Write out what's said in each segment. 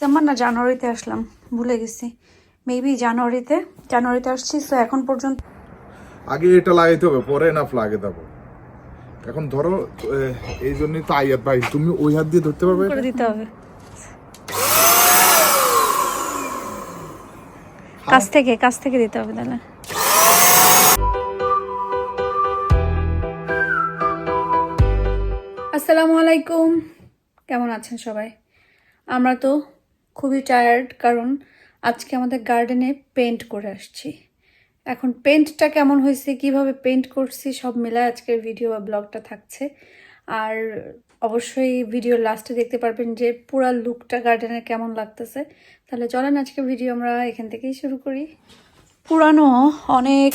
December না জানুয়ারিতে আসলাম। ভুলে গেছি। মেবি জানুয়ারিতে জানুয়ারিতে আসছি তো এখন পর্যন্ত আগে এটা লাগাইতে হবে পরে না ফ্লাগে দেবো এখন ধরো এই জন্যই তো আইয়াত ভাই তুমি ওই হাত দিয়ে ধরতে পারবে করে দিতে হবে। কাছ থেকে কাছ থেকে দিতে হবে তাহলে। আসসালামু আলাইকুম। কেমন আছেন সবাই? আমরা তো খুবই টায়ার্ড কারণ আজকে আমাদের গার্ডেনে পেন্ট করে আসছি। এখন পেন্টটা কেমন হয়েছে, কীভাবে পেন্ট করছি, সব মিলায় আজকের ভিডিও বা ব্লগটা থাকছে। আর অবশ্যই ভিডিও লাস্টে দেখতে পারবেন যে পুরা লুকটা গার্ডেনে কেমন লাগতেছে। তাহলে চলেন আজকে ভিডিও আমরা এখান থেকেই শুরু করি। পুরানো অনেক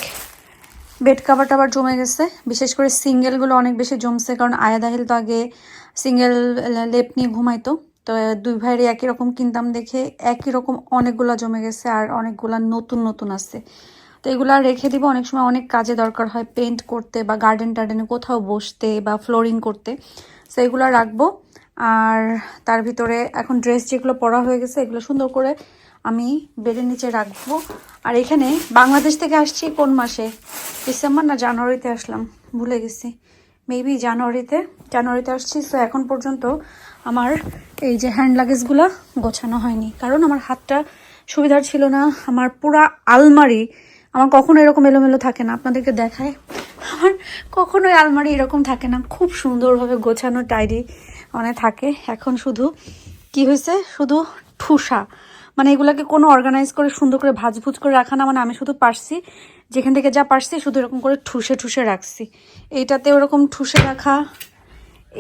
বেড কাভার টাভার জমে গেছে, বিশেষ করে সিঙ্গেলগুলো অনেক বেশি জমছে, কারণ আয়া দাহিল তো আগে সিঙ্গেল লেপ নিয়ে ঘুমাইতো। তো দুই ভাইয়ের একই রকম কিনতাম দেখে একই রকম অনেকগুলা জমে গেছে আর অনেকগুলা নতুন নতুন আছে তো এগুলো রেখে দিব। অনেক সময় অনেক কাজে দরকার হয় পেন্ট করতে বা গার্ডেন টার্ডেনে কোথাও বসতে বা ফ্লোরিং করতে। তো এগুলো রাখব। আর তার ভিতরে এখন ড্রেস যেগুলো পরা হয়ে গেছে, এগুলো সুন্দর করে আমি বেডের নিচে রাখব। আর এখানে বাংলাদেশ থেকে আসছি কোন মাসে? ডিসেম্বর না জানুয়ারিতে আসলাম? ভুলে গেছি। মেবি জানুয়ারিতে জানুয়ারিতে আসছি। সো, এখন পর্যন্ত আমার এই যে হ্যান্ড লাগেজগুলো গোছানো হয়নি। কারণ আমার হাতটা সুবিধার ছিল না, আমার পুরা আলমারি, আমার কখনো এরকম এলোমেলো থাকে না। আপনাদেরকে দেখায় আমার কখনোই আলমারি এরকম থাকে না। খুব সুন্দরভাবে গোছানো টাইডি মানে থাকে। এখন শুধু কি হয়েছে? শুধু ঠুসা। মানে এগুলাকে কোনো অর্গানাইজ করে, সুন্দর করে ভাজভুজ করে রাখা না। মানে আমি শুধু পারছি, যেখান থেকে যা পারছি, শুধু এরকম করে ঠুসে ঠুসে রাখছি। এইটাতে ওরকম ঠুসে রাখা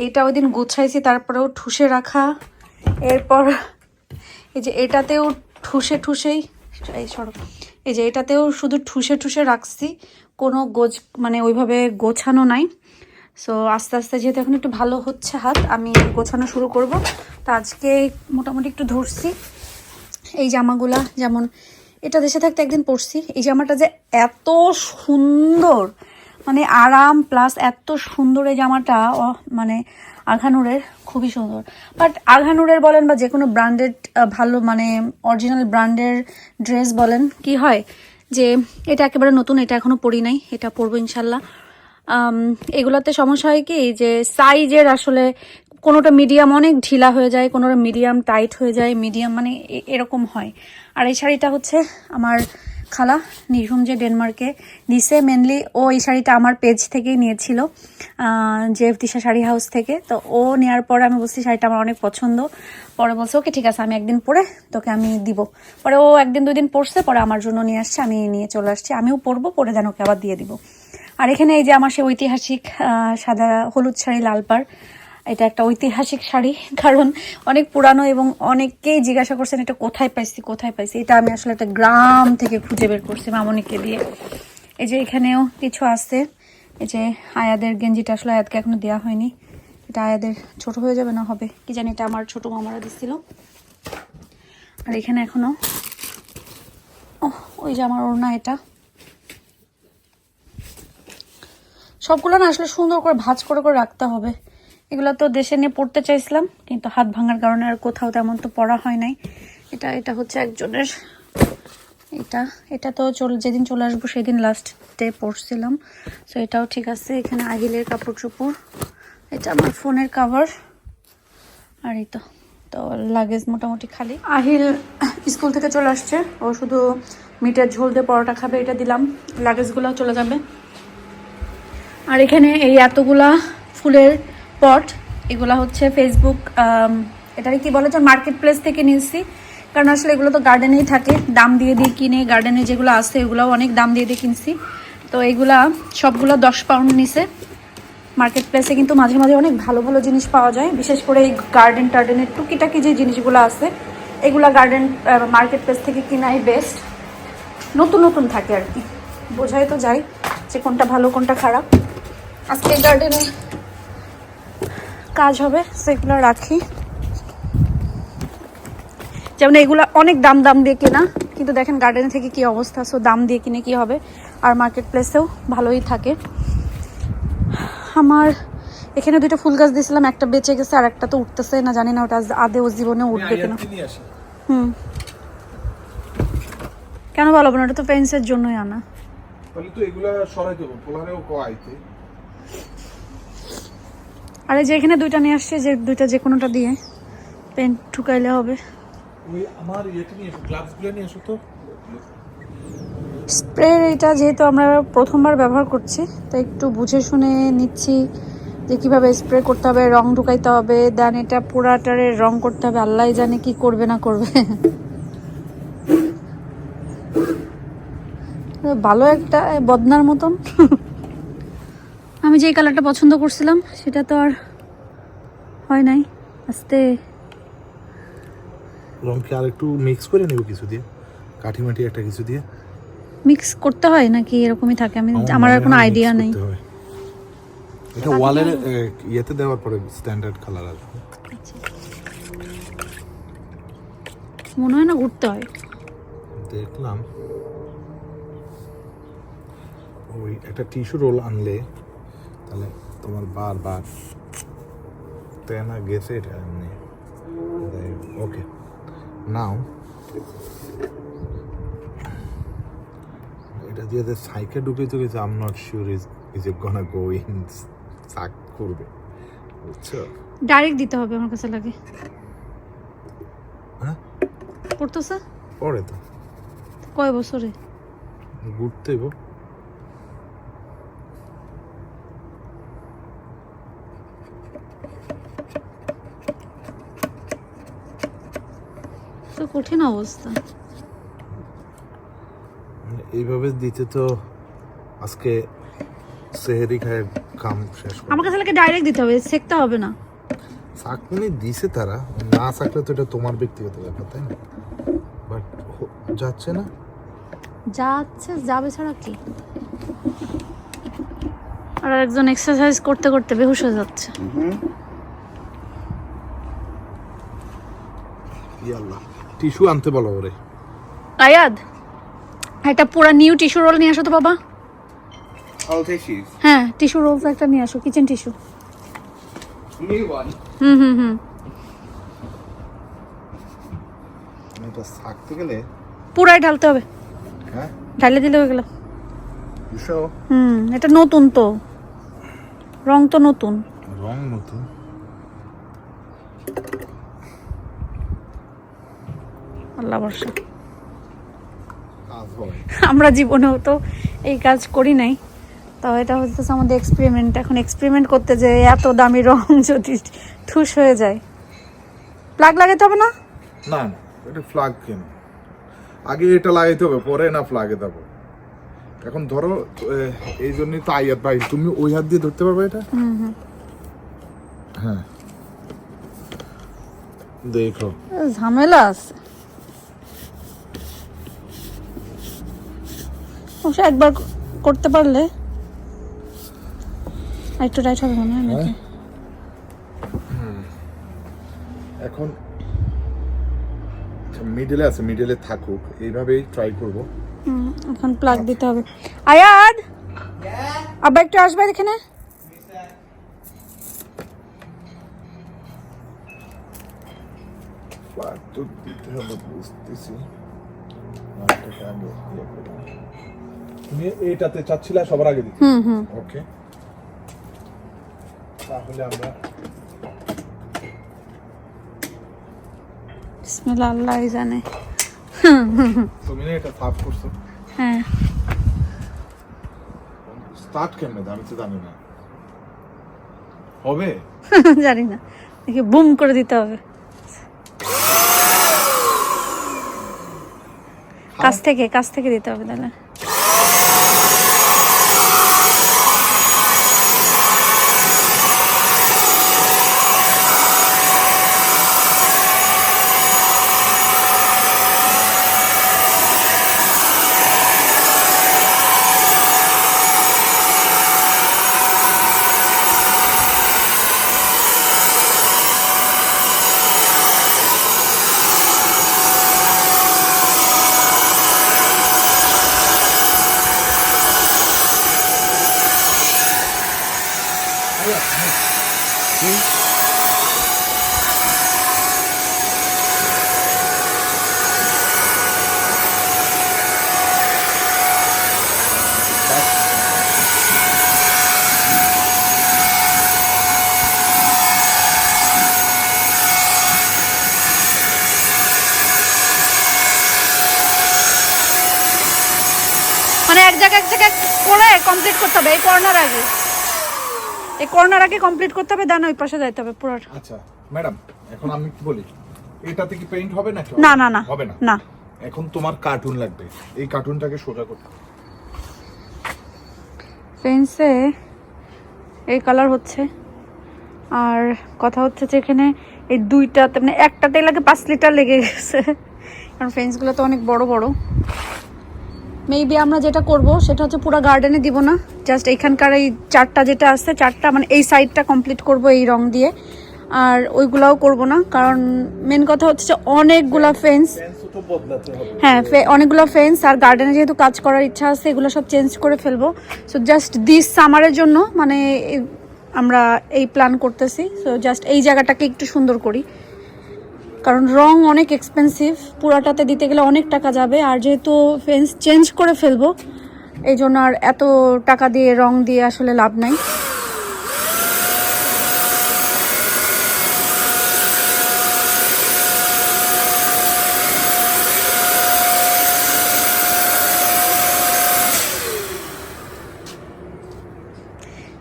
এইটা ওই দিন গুছাইছি, তারপরেও ঠুসে রাখা। এরপর এই যে এটাতেও ঠুসে ঠুসেই, এই সরো, এই যে এটাতেও শুধু ঠুসে ঠুসে রাখছি, কোনো গোছ মানে ওইভাবে গোছানো নাই। সো আস্তে আস্তে যেহেতু এখন একটু ভালো হচ্ছে হাত, আমি গোছানো শুরু করব। তো আজকে মোটামুটি একটু ধরছি। এই জামাগুলা যেমন এটা দেশে থাকতে একদিন পরছি, এই জামাটা যে এত সুন্দর মানে আরাম প্লাস এত সুন্দর এই জামাটা মানে আঘানুরের খুবই সুন্দর। বাট আঘানুরের বলেন বা যে কোনো ব্র্যান্ডেড ভালো মানে অরিজিনাল ব্র্যান্ডের ড্রেস বলেন, কি হয় যে এটা একেবারে নতুন, এটা এখনও পরি নাই, এটা পরবো ইনশাল্লাহ। এগুলোতে সমস্যা হয় কি, যে সাইজের আসলে কোনোটা মিডিয়াম অনেক ঢিলা হয়ে যায়, কোনোটা মিডিয়াম টাইট হয়ে যায় মিডিয়াম মানে এরকম হয়। আর এই শাড়িটা হচ্ছে আমার খালা নির্ভুম যে ডেনমার্কে দিছে মেনলি ও এই শাড়িটা আমার পেজ থেকেই নিয়েছিল যে দিশা শাড়ি হাউস থেকে। তো ও নেওয়ার পরে আমি বলছি, শাড়িটা আমার অনেক পছন্দ। পরে বলছে ওকে ঠিক আছে, আমি একদিন পরে তোকে আমি দিব। পরে ও একদিন দুই দিন পরছে, পরে আমার জন্য নিয়ে আসছে, আমি নিয়ে চলে আসছি। আমিও পরবো, পরে যেন ওকে আবার দিয়ে দিব। আর এখানে এই যে আমার সে ঐতিহাসিক সাদা হলুদ শাড়ি লাল পাড় এটা একটা ঐতিহাসিক শাড়ি, কারণ অনেক পুরানো এবং অনেকেই জিজ্ঞাসা করছেন এটা কোথায় পাইছি কোথায় পাইছি। এটা আমি আসলে একটা গ্রাম থেকে খুঁজে বের করছি মামনিকে দিয়ে। এই যে এখানেও কিছু আছে। এই যে আয়াদের গেঞ্জিটা আসলে আয়াতকে এখনও দেওয়া হয়নি। এটা আয়াদের ছোট হয়ে যাবে না হবে? কি জানি এটা আমার ছোট মামারা দিছিল। আর এখানে এখনও ওই যে আমার ওড়না এটা। সবগুলো না আসলে সুন্দর করে ভাঁজ করে করে রাখতে হবে। এগুলো তো দেশে নিয়ে পড়তে চাইছিলাম, কিন্তু হাত ভাঙার কারণে আর কোথাও তেমন তো পড়া হয় নাই। এটা এটা হচ্ছে একজনের, এটা এটা তো চল, যেদিন চলে আসব সেদিন লাস্ট ডে পড়ছিলাম। সো এটাও ঠিক আছে, এখানে আহিলের কাপড় চোপড় এটা আমার ফোনের কাভার আর এই তো তো লাগেজ মোটামুটি খালি। আহিল স্কুল থেকে চলে আসছে, ও শুধু মিটের ঝোল দিয়ে পরোটা খাবে, এটা দিলাম লাগেজগুলো চলে যাবে। আর এখানে এই এতগুলা ফুলের পট, এগুলা হচ্ছে ফেসবুক এটাকে কি বলে যে মার্কেট প্লেস থেকে নিয়েছি। কারণ আসলে এগুলো তো গার্ডেনেই থাকে, দাম দিয়ে দিয়ে কিনে গার্ডেনে যেগুলো আছে এগুলোও অনেক দাম দিয়ে দিয়ে কিনছি। তো এগুলা সবগুলো দশ পাউন্ড নিছে। মার্কেট প্লেসে কিন্তু মাঝে মাঝে অনেক ভালো ভালো জিনিস পাওয়া যায়। বিশেষ করে এই গার্ডেন টার্ডেনের টুকিটাকি যে জিনিসগুলো আছে, এগুলা গার্ডেন মার্কেট প্লেস থেকে কিনাই বেস্ট নতুন নতুন থাকে আর কি। বোঝাই তো যায় যে কোনটা ভালো, কোনটা খারাপ। আজকে গার্ডেনে কাজ হবে সেগুলো রাখি। যেমন এগুলো অনেক দাম দাম দিয়ে কেনা কিন্তু দেখেন গার্ডেন থেকে কি অবস্থা সো দাম দিয়ে কিনে কি হবে? আর মার্কেট প্লেসেও ভালোই থাকে। আমার এখানে দুইটা ফুল গাছ দিয়েছিলাম একটা বেঁচে গেছে আর একটা তো উঠতেছে না জানি না ওটা আজ- ও জীবনে উঠবে কিনা। হুম। কেন বলো না? ওটা তো পেন্সের জন্যই আনা। তাহলে তো এগুলা সরাই দেবো পোলারেও কয়াইতে আরে যে এখানে দুইটা নিয়ে আসছে যে দুইটা যে কোনোটা দিয়ে পেন্ট ঠুকাইলে হবে। ওই আমার ইয়েটা নিয়ে এসো গ্লাভসগুলো নিয়ে এসো তো। স্প্রে এটা যেহেতু আমরা প্রথমবার ব্যবহার করছি তো একটু বুঝে শুনে নিচ্ছি যে কীভাবে স্প্রে করতে হবে রং ঢুকাইতে হবে দেন এটা পুরাটারে রং করতে হবে আল্লাহ জানে কি করবে না করবে। ভালো একটা বদনার মতন। আমি যে কালারটা পছন্দ করছিলাম সেটা তো আর হয় নাই। আস্তে। রং কি আর একটু মিক্স করে নেব কিছু দিয়ে কাঠি মাটি একটা কিছু দিয়ে। মিক্স করতে হয় নাকি এরকমই থাকে? আমি আমার আর কোনো আইডিয়া নেই। এটা ওয়ালের ইয়েতে দেওয়ার পরে স্ট্যান্ডার্ড কালার আসবে মনে হয় না ঘুরতে হয়। দেখলাম। ওই একটা টিস্যু রোল আনলে তাহলে তোমার বারবার তেনা গেছে এটা এমনি। ওকে নাও এটা দিয়ে যে সাইকে ঢুকেছে গেছে I'm not sure is is a gonna go in suck করবে। বুঝছ? ডাইরেক্ট দিতে হবে আমার কাছে লাগে। হ্যাঁ? পড়তো স্যার পরে তো। কয় বছরে? ঘুরতে কঠিন অবস্থা। এইভাবে দিতে তো আজকে সেহেরি খায় কাম শেষ আমার কাছে লাগে ডাইরেক্ট দিতে হবে? সেকতে হবে না। চাকনি দিছে তারা না চাকলে তো এটা তোমার ব্যক্তিগত ব্যাপার তাই না? বাট যাচ্ছে না? যাচ্ছে যাবে ছাড়া কি? আর একজন এক্সারসাইজ করতে করতে বেহুশ হয়ে যাচ্ছে। ইয়াল্লাহ। টিস্যু আনতে বলো ওরে। আয়াদ একটা পুরো নিউ টিস্যু রোল নিয়ে আসো তো বাবা. হ্যাঁ টিস্যু রোল একটা নিয়ে আসো কিচেন টিস্যু. হুম হুম হুম। এটা থাকতে গেলে পুরাই ঢালতে হবে। হ্যাঁ? ঢালে দিলে হয়ে গেল। হুম এটা নতুন তো। রং তো নতুন। রং নতুন? আল্লাহ বর্ষা আমরা জীবনেও তো এই কাজ করি নাই। তো এটা হচ্ছে আমাদের এক্সপেরিমেন্ট এখন এক্সপেরিমেন্ট করতে যে এত দামি রং যদি ঠুস হয়ে যায়। প্লাগ লাগাতে হবে না? না না এটা ফ্লাগ কেন? আগে এটা লাগাইতে হবে পরে না ফ্লাগে দেবো। এখন ধরো এই জন্যই তো আইয়াত ভাই তুমি ওই হাত দিয়ে ধরতে পারবে এটা? হ্যাঁ। দেখো। ঝামেলা আছে। অবশ্য একবার করতে পারলে একটু টাইট হবে মনে হয় নাকি এখন মিডলে আছে মিডলে থাকুক এইভাবেই ট্রাই করব। হুম, এখন প্লাগ দিতে হবে। আয়াদ! আবার একটু আসবে এখানে? ফ্লাগ তো দিতে হবে বুঝতেছি। তুমি এইটাতে চাচ্ছিলে সবার আগে দিতে। হুম হুম। ওকে তাহলে আমরা বিসমিল্লাহ আল্লাহ জানে। তুমি না এটা সাফ করছ। হ্যাঁ। স্টার্ট কেমনে? আমি তো জানি না। হবে? জানি না। দেখি বুম করে দিতে হবে। কাছ থেকে কাছ থেকে দিতে হবে তাহলে। কমপ্লিট করতে হবে। এই কর্নার আগে। এই কর্নার আগে কমপ্লিট করতে হবে দেন ওই পাশে যাইতে হবে পুরো। আচ্ছা ম্যাডাম এখন আমি কি বলি? এটাতে কি পেইন্ট হবে নাকি না, না, না। হবে না? না। এখন তোমার কার্টুন লাগবে। এই কার্টুনটাকে সোজা করতে। ফেন্সে এই কালার হচ্ছে। আর কথা হচ্ছে যে এখানে এই দুইটাতে মানে একটাতে লাগে পাঁচ লিটার লেগে গেছে। কারণ ফেন্সগুলো তো অনেক বড় বড়। মেবি আমরা যেটা করব সেটা হচ্ছে পুরো গার্ডেনে দিব না। জাস্ট এইখানকার এই চারটা যেটা আছে চারটা মানে এই সাইডটা কমপ্লিট করব এই রং দিয়ে। আর ওইগুলাও করব না কারণ মেন কথা হচ্ছে যে অনেকগুলা ফেন্স হ্যাঁ অনেকগুলো ফেন্স আর গার্ডেনে যেহেতু কাজ করার ইচ্ছা আছে এগুলো সব চেঞ্জ করে ফেলব। সো জাস্ট দিস সামারের জন্য মানে আমরা এই প্ল্যান করতেছি। সো জাস্ট এই জায়গাটাকে একটু সুন্দর করি। কারণ রং অনেক এক্সপেন্সিভ পুরাটাতে দিতে গেলে অনেক টাকা যাবে, আর যেহেতু ফেন্স চেঞ্জ করে ফেলব, এই জন্য আর এত টাকা দিয়ে রং দিয়ে আসলে লাভ নাই।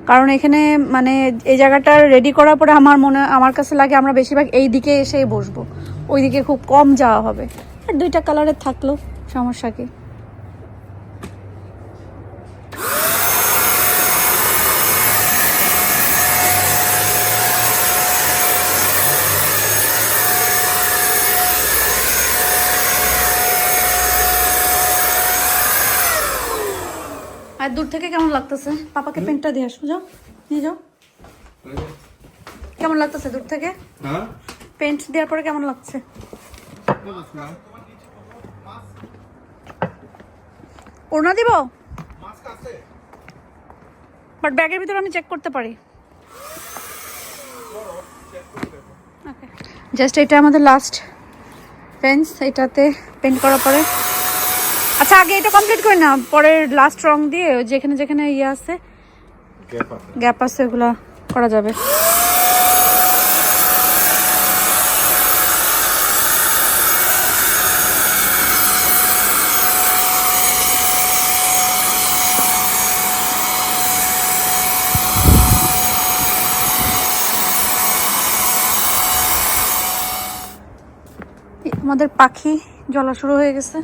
কারণ এখানে মানে এই জায়গাটা রেডি করার পরে আমার মনে আমার কাছে লাগে আমরা বেশিরভাগ এই দিকে এসেই বসবো। ওই দিকে খুব কম যাওয়া হবে। আর দুইটা কালারের থাকল। সমস্যা কি? দূর থেকে কেমন লাগতেছে? পাপাকে পেন্টটা দিয়ে আসো যাও নিয়ে যাও। কেমন লাগতেছে দূর থেকে? পেন্ট দেওয়ার পরে কেমন লাগছে? ওড়না দিব? বাট ব্যাগের ভিতরে আমি চেক করতে পারি। জাস্ট এটা আমাদের লাস্ট ফেন্স এটাতে পেন্ট করার পরে। আচ্ছা আগে এটা কমপ্লিট করি না পরে লাস্ট রং দিয়ে যেখানে যেখানে ইয়ে আছে গ্যাপ আছে। গ্যাপ আছে ওগুলা করা যাবে। আমাদের পাখি জ্বলা শুরু হয়ে গেছে।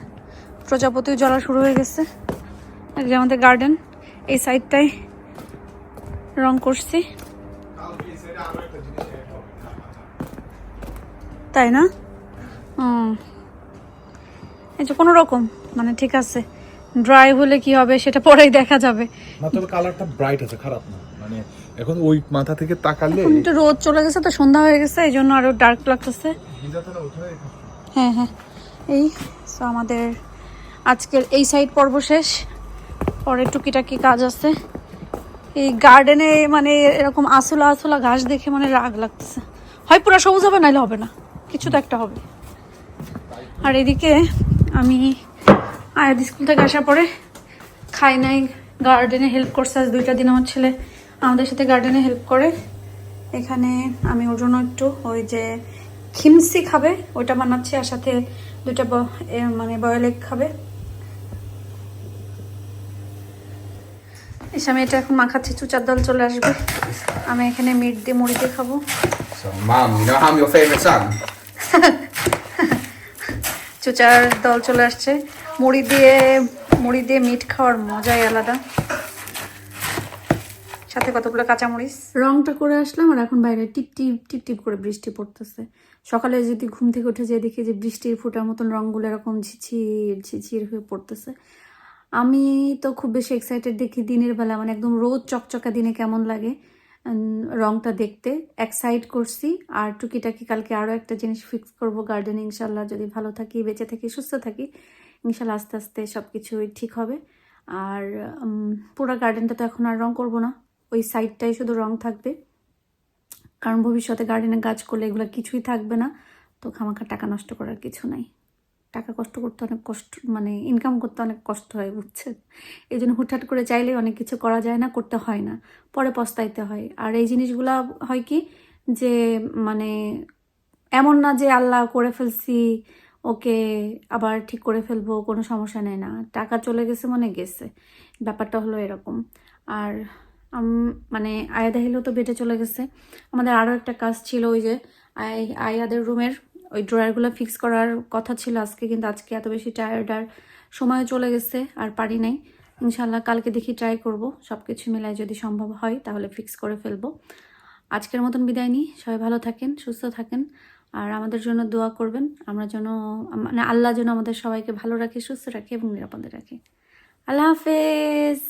প্রজাপতিও জ্বলা শুরু হয়ে গেছে। এই যে আমাদের গার্ডেন এই সাইডটাই রং করছি। তাই না? এই যে কোনো রকম মানে ঠিক আছে। ড্রাই হলে কি হবে সেটা পরেই দেখা যাবে। না তবে কালারটা ব্রাইট আছে খারাপ না। মানে এখন ওই মাথা থেকে তাকালে একটু রোদ চলে গেছে তো সন্ধ্যা হয়ে গেছে এই জন্য আরও ডার্ক লাগতেছে। হ্যাঁ হ্যাঁ। এই সো আমাদের আজকের এই সাইড পর্ব শেষ। পরে টুকিটাকি কাজ আছে। এই গার্ডেনে মানে এরকম আসলা আসলা ঘাস দেখে মানে রাগ লাগতেছে। হয় পুরো সবুজ হবে নাহলে হবে না। কিছু তো একটা হবে। আর এদিকে আমি আয়াদ স্কুল থেকে আসার পরে খাই নাই। গার্ডেনে হেল্প করছে আজ দুইটা দিন আমার ছেলে। আমাদের সাথে গার্ডেনে হেল্প করে। এখানে আমি ওর জন্য একটু ওই যে খিমসি খাবে, ওইটা বানাচ্ছি আর সাথে এ মানে বয়েল এগ খাবে। এসে আমি এটা এখন মাখাচ্ছি চুচার দল চলে আসবে। আমি এখানে মিট দিয়ে মুড়ি দিয়ে খাব। So, Mum, you know I'm your favourite son? চুচার দল চলে আসছে। মুড়ি দিয়ে মুড়ি দিয়ে মিট খাওয়ার মজাই আলাদা। সাথে কতগুলো কাঁচামরিচ? রংটা করে আসলাম আর এখন বাইরে টিপ টিপ টিপ টিপ করে বৃষ্টি পড়তেছে। সকালে যদি ঘুম থেকে উঠে যেয়ে দেখি যে বৃষ্টির ফুটার মতন রংগুলো এরকম ঝিঝির ঝিঝির হয়ে পড়তেছে। আমি তো খুব বেশি এক্সাইটেড দেখি দিনের বেলা। মানে একদম রোদ, চকচকা দিনে কেমন লাগে? রংটা দেখতে। এক সাইড করছি। আর টুকিটাকি কালকে আরও একটা জিনিস ফিক্স করব গার্ডেনে ইনশাল্লাহ। যদি ভালো থাকি, বেঁচে থাকি, সুস্থ থাকি, ইনশাল্লাহ আস্তে আস্তে সব কিছুই ঠিক হবে। আর পুরো গার্ডেনটা তো এখন আর রং করব না। ওই সাইডটাই শুধু রং থাকবে। কারণ ভবিষ্যতে গার্ডেনে গাছ করলে এগুলো কিছুই থাকবে না। তো খামাখা টাকা নষ্ট করার কিছু নাই। টাকা কষ্ট করতে অনেক কষ্ট মানে ইনকাম করতে অনেক কষ্ট হয়, বুঝছেন? এই জন্য হুটহাট করে চাইলে অনেক কিছু করা যায় না, করতে হয় না। পরে পস্তাইতে হয়। আর এই জিনিসগুলা হয় কি যে মানে এমন না যে আল্লাহ করে ফেলছি, ওকে আবার ঠিক করে ফেলব, কোনো সমস্যা নেই না। টাকা চলে গেছে মানে গেছে। ব্যাপারটা হলো এরকম। আর মানে আয়াদা হিলেও তো বেটে চলে গেছে। আমাদের আরও একটা কাজ ছিল ওই যে আয়াদের রুমের ওই ড্রয়ারগুলো ফিক্স করার কথা ছিল আজকে, কিন্তু আজকে এত বেশি টায়ার্ড আর সময় চলে গেছে আর পারি নাই। ইনশাল্লাহ কালকে দেখি ট্রাই করব। সব কিছু মিলায় যদি সম্ভব হয়, তাহলে ফিক্স করে ফেলব। আজকের মতন বিদায় নিই। সবাই ভালো থাকেন, সুস্থ থাকেন আর আমাদের জন্য দোয়া করবেন। আমরা যেন মানে আল্লাহ যেন আমাদের সবাইকে ভালো রাখে, সুস্থ রাখে এবং নিরাপদে রাখে। আল্লাহ হাফেজ!